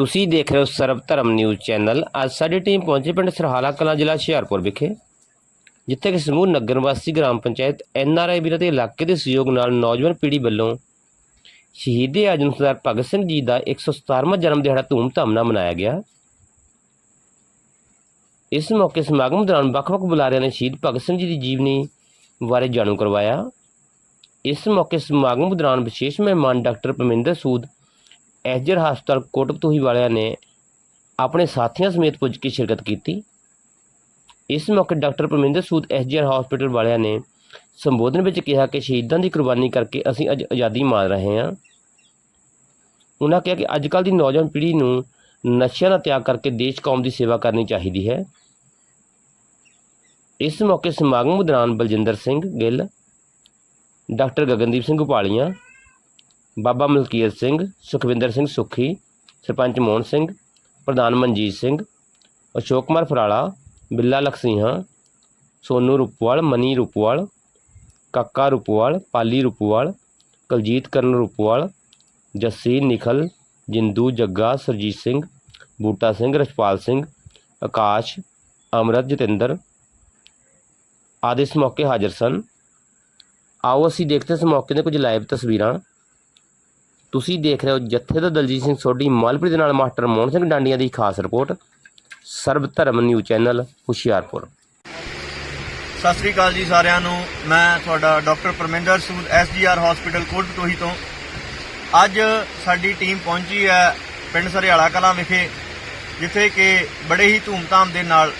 ਤੁਸੀਂ ਦੇਖ ਰਹੇ ਹੋ ਸਰਬ ਧਰਮ ਨਿਊਜ਼ ਚੈਨਲ। ਅੱਜ ਸਾਡੀ ਟੀਮ ਪਹੁੰਚੀ ਪਿੰਡ ਸਰਹਾਲਾ ਕਲਾਂ ਜ਼ਿਲ੍ਹਾ ਹੁਸ਼ਿਆਰਪੁਰ ਵਿਖੇ, ਜਿੱਥੇ ਕਿ ਸਮੂਹ ਨਗਰ ਨਿਵਾਸੀ ਗ੍ਰਾਮ ਪੰਚਾਇਤ ਐੱਨ ਆਰ ਆਈ ਵੀਰਾਂ ਦੇ ਇਲਾਕੇ ਦੇ ਸਹਿਯੋਗ ਨਾਲ ਨੌਜਵਾਨ ਪੀੜ੍ਹੀ ਵੱਲੋਂ ਸ਼ਹੀਦੇ ਆਜਮ ਸਰਦਾਰ ਭਗਤ ਸਿੰਘ ਜੀ ਦਾ 117ਵਾਂ ਜਨਮ ਦਿਹਾੜਾ ਧੂਮ ਧਾਮ ਨਾਲ ਮਨਾਇਆ ਗਿਆ। ਇਸ ਮੌਕੇ ਸਮਾਗਮ ਦੌਰਾਨ ਵੱਖ-ਵੱਖ ਬੁਲਾਰਿਆਂ ਨੇ ਸ਼ਹੀਦ ਭਗਤ ਸਿੰਘ ਜੀ ਦੀ ਜੀਵਨੀ ਬਾਰੇ ਜਾਣੂ ਕਰਵਾਇਆ। ਇਸ ਮੌਕੇ ਸਮਾਗਮ ਦੌਰਾਨ ਵਿਸ਼ੇਸ਼ ਮਹਿਮਾਨ ਡਾਕਟਰ ਪਰਮਿੰਦਰ ਸੂਦ ਐਜਰ ਹਸਪਤਾਲ ਕੋਟਕਤੂਹੀ ਵਾਲਿਆਂ ਨੇ ਆਪਣੇ ਸਾਥੀਆਂ ਸਮੇਤ ਪੁੱਜ ਕੇ ਸ਼ਿਰਕਤ ਕੀਤੀ। ਇਸ ਮੌਕੇ doctor Parminder Sood SGR hospital ਵਾਲਿਆਂ ਨੇ ਸੰਬੋਧਨ ਵਿੱਚ ਕਿਹਾ ਕਿ ਸ਼ਹੀਦਾਂ ਦੀ ਕੁਰਬਾਨੀ ਕਰਕੇ ਅਸੀਂ ਅੱਜ ਆਜ਼ਾਦੀ ਮਾਣ ਰਹੇ ਹਾਂ। ਉਹਨਾਂ ਕਿਹਾ ਕਿ ਅੱਜ ਕੱਲ੍ਹ ਦੀ ਨੌਜਵਾਨ ਪੀੜ੍ਹੀ ਨੂੰ ਨਸ਼ਿਆਂ ਦਾ ਤਿਆਗ ਕਰਕੇ ਦੇਸ਼ ਕੌਮ ਦੀ ਸੇਵਾ ਕਰਨੀ ਚਾਹੀਦੀ ਹੈ। ਇਸ ਮੌਕੇ ਸਮਾਗਮ ਦੌਰਾਨ ਬਲਜਿੰਦਰ ਸਿੰਘ ਗਿੱਲ, ਡਾਕਟਰ ਗਗਨਦੀਪ ਸਿੰਘ ਉਪਾਲੀਆਂ ਬਾਬਾ ਮਲਕੀਤ ਸਿੰਘ, ਸੁਖਵਿੰਦਰ ਸਿੰਘ ਸੁਖੀ, ਸਰਪੰਚ ਮੋਹਨ ਸਿੰਘ, ਪ੍ਰਧਾਨ ਮਨਜੀਤ ਸਿੰਘ, ਅਸ਼ੋਕ ਕੁਮਾਰ ਫਰਾਲਾ, ਬਿੱਲਾ ਲਖਸੀਹਾ, ਸੋਨੂ ਰੂਪਵਾਲ, ਮਨੀ ਰੂਪਵਾਲ, ਕਾਕਾ ਰੂਪਵਾਲ, ਪਾਲੀ ਰੂਪਵਾਲ, ਕੁਲਜੀਤ ਕਰਨ ਰੂਪਵਾਲ ਜੱਸੀ ਨਿਖਲ, ਜਿੰਦੂ ਜੱਗਾ, ਸਰਜੀਤ ਸਿੰਘ, ਬੂਟਾ ਸਿੰਘ, ਰਛਪਾਲ ਸਿੰਘ, ਆਕਾਸ਼, ਅਮਰਤ ਜਤਿੰਦਰ ਆਦਿ ਇਸ ਮੌਕੇ ਹਾਜ਼ਰ ਸਨ। ਆਓ ਅਸੀਂ ਦੇਖਦੇ ਇਸ ਮੌਕੇ ਦੇ ਕੁਝ ਲਾਈਵ ਤਸਵੀਰਾਂ। ਤੁਸੀਂ ਦੇਖ ਰਹੇ ਹੋ ਜਥੇਦਾਰ ਦਲਜੀਤ ਸਿੰਘ ਸੋਢੀ, ਮਾਲਪੁਰ ਦੇ ਨਾਲ ਮਾਸਟਰ ਮੋਹਨ ਸਿੰਘ ਡਾਂਡੀਆਂ ਦੀ ਖਾਸ ਰਿਪੋਰਟ, ਸਰਬ ਧਰਮ ਨਿਊਜ਼ ਚੈਨਲ, ਹੁਸ਼ਿਆਰਪੁਰ। ਸਤਿ ਸ੍ਰੀ ਅਕਾਲ ਜੀ ਸਾਰਿਆਂ ਨੂੰ। ਮੈਂ ਤੁਹਾਡਾ doctor Parminder Sood SGR hospital Kotpatohi ਤੋਂ। ਅੱਜ ਸਾਡੀ ਟੀਮ ਪਹੁੰਚੀ ਹੈ ਪਿੰਡ ਸਰਿਆਲਾ ਕਲਾਂ ਵਿਖੇ, ਜਿੱਥੇ ਕਿ ਬੜੇ ਹੀ ਧੂਮਧਾਮ ਦੇ ਨਾਲ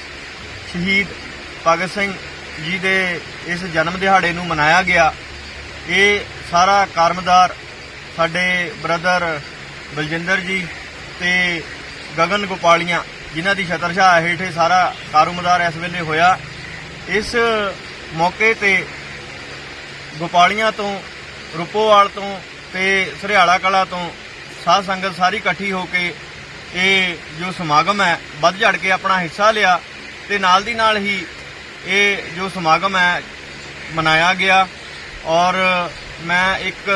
ਸ਼ਹੀਦ ਭਗਤ ਸਿੰਘ ਜੀ ਦੇ ਇਸ ਜਨਮ ਦਿਹਾੜੇ ਨੂੰ ਮਨਾਇਆ ਗਿਆ। ਇਹ ਸਾਰਾ ਕਾਰਮਦਾਰ ਸਾਡੇ ਬ੍ਰਦਰ ਬਲਜਿੰਦਰ ਜੀ ਤੇ ਗਗਨ ਗੋਪਾਲੀਆਂ, ਜਿਨ੍ਹਾਂ ਦੀ ਛਤਰਛਾਇਆ ਹੇਠ ਸਾਰਾ ਕਾਰੋਮਦਾਰ ਇਸ ਵੇਲੇ ਹੋਇਆ। ਇਸ ਮੌਕੇ ਤੇ ਗੋਪਾਲੀਆਂ ਤੋਂ, ਰੁਪੋਵਾਲ ਤੋਂ ਤੇ ਸਰਿਆਲਾ ਕਲਾ ਤੋਂ ਸਾਧ ਸੰਗਤ ਸਾਰੀ ਇਕੱਠੀ ਹੋ ਕੇ ਇਹ ਜੋ ਸਮਾਗਮ ਹੈ, ਵੱਧ ਝੜ ਕੇ ਆਪਣਾ ਹਿੱਸਾ ਲਿਆ ਤੇ ਨਾਲ ਦੀ ਨਾਲ ਹੀ ਇਹ ਜੋ ਸਮਾਗਮ ਹੈ, ਮਨਾਇਆ ਗਿਆ। ਔਰ ਮੈਂ ਇੱਕ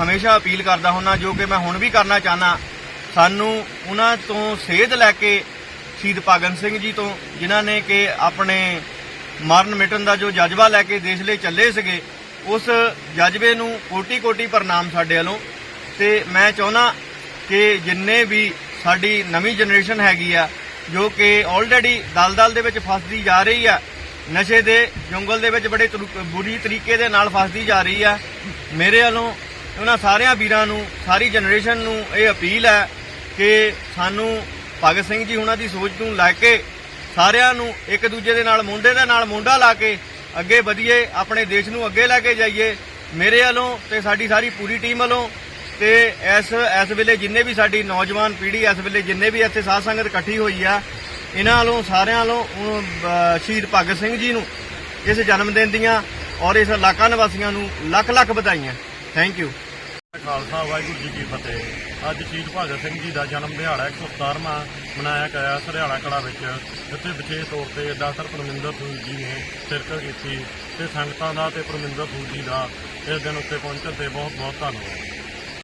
ਹਮੇਸ਼ਾ ਅਪੀਲ ਕਰਦਾ ਹੁੰਨਾ, ਜੋ ਕਿ ਮੈਂ ਹੁਣ ਵੀ ਕਰਨਾ ਚਾਹਨਾ ਸਾਨੂੰ ਉਹਨਾਂ ਤੋਂ ਸੇਧ ਲੈ ਕੇ ਸ਼ਹੀਦ ਭਗਤ ਸਿੰਘ ਜੀ ਤੋਂ, ਜਿਨ੍ਹਾਂ ਨੇ ਕਿ ਆਪਣੇ ਮਰਨ ਮਿਟਣ ਦਾ ਜੋ ਜਜ਼ਬਾ ਲੈ ਕੇ ਦੇਸ਼ ਲਈ ਚੱਲੇ ਸੀਗੇ, ਉਸ ਜਜ਼ਬੇ ਨੂੰ ਕੋਟੀ-ਕੋਟੀ ਪ੍ਰਣਾਮ ਸਾਡੇ ਵੱਲੋਂ। ਤੇ ਮੈਂ ਚਾਹੁੰਦਾ ਕਿ ਜਿੰਨੇ ਵੀ ਸਾਡੀ ਨਵੀਂ ਜਨਰੇਸ਼ਨ ਹੈਗੀ ਆ, ਜੋ ਕਿ ਆਲਰੇਡੀ ਦਲਦਲ ਦੇ ਵਿੱਚ ਫਸਦੀ ਜਾ ਰਹੀ ਆ ਨਸ਼ੇ ਦੇ ਜੰਗਲ ਦੇ ਵਿੱਚ ਬੜੇ ਬੁਰੀ ਤਰੀਕੇ ਦੇ ਨਾਲ ਫਸਦੀ ਜਾ ਰਹੀ ਆ। ਮੇਰੇ ਵੱਲੋਂ ਉਹਨਾਂ ਸਾਰਿਆਂ ਵੀਰਾਂ ਨੂੰ, ਸਾਰੀ ਜਨਰੇਸ਼ਨ ਨੂੰ ਇਹ ਅਪੀਲ ਹੈ ਕਿ ਸਾਨੂੰ ਭਗਤ ਸਿੰਘ ਜੀ ਉਹਨਾਂ ਦੀ ਸੋਚ ਨੂੰ ਲੈ ਕੇ ਸਾਰਿਆਂ ਨੂੰ ਇੱਕ ਦੂਜੇ ਦੇ ਨਾਲ, ਮੁੰਡੇ ਦੇ ਨਾਲ ਮੁੰਡਾ ਲਾ ਕੇ ਅੱਗੇ ਵਧੀਏ, ਆਪਣੇ ਦੇਸ਼ ਨੂੰ ਅੱਗੇ ਲੈ ਕੇ ਜਾਈਏ। ਮੇਰੇ ਵੱਲੋਂ ਤੇ ਸਾਡੀ ਸਾਰੀ ਪੂਰੀ ਟੀਮ ਵੱਲੋਂ ਤੇ ਇਸ ਇਸ ਵੇਲੇ ਜਿੰਨੇ ਵੀ ਸਾਡੀ ਨੌਜਵਾਨ ਪੀੜ੍ਹੀ, ਇਸ ਵੇਲੇ ਜਿੰਨੇ ਵੀ ਇੱਥੇ ਸਾਧ ਸੰਗਤ ਇਕੱਠੀ ਹੋਈ ਆ ਇਹਨਾਂ ਵੱਲੋਂ, ਸਾਰਿਆਂ ਵੱਲੋਂ ਸ਼ਹੀਦ ਭਗਤ ਸਿੰਘ ਜੀ ਨੂੰ ਇਸ ਜਨਮ ਦਿਨ ਦੀਆਂ ਔਰ ਇਸ ਇਲਾਕਾ ਨਿਵਾਸੀਆਂ ਨੂੰ ਲੱਖ ਲੱਖ ਵਧਾਈਆਂ। ਥੈਂਕ ਯੂ ਖਾਲਸਾ, ਵਾਹਿਗੁਰੂ ਜੀ ਕੀ ਫਤਿਹ। ਅੱਜ ਸ਼ਹੀਦ ਭਗਤ ਸਿੰਘ ਜੀ ਦਾ ਜਨਮ ਦਿਹਾੜਾ 117ਵਾਂ ਮਨਾਇਆ ਗਿਆ ਸਰਿਆਲਾ ਕਲਾ ਵਿੱਚ, ਜਿੱਥੇ ਵਿਸ਼ੇਸ਼ ਤੌਰ ਤੇ ਡਾਕਟਰ ਪਰਮਿੰਦਰ ਸਿੰਘ ਜੀ ਨੇ ਸ਼ਿਰਕਤ ਕੀਤੀ ਤੇ ਸੰਗਤਾਂ ਦਾ ਤੇ ਪਰਮਿੰਦਰ ਸਿੰਘ ਜੀ ਦਾ ਇਸ ਦਿਨ ਉੱਤੇ ਪਹੁੰਚਣ ਤੇ ਬਹੁਤ ਬਹੁਤ ਧੰਨਵਾਦ।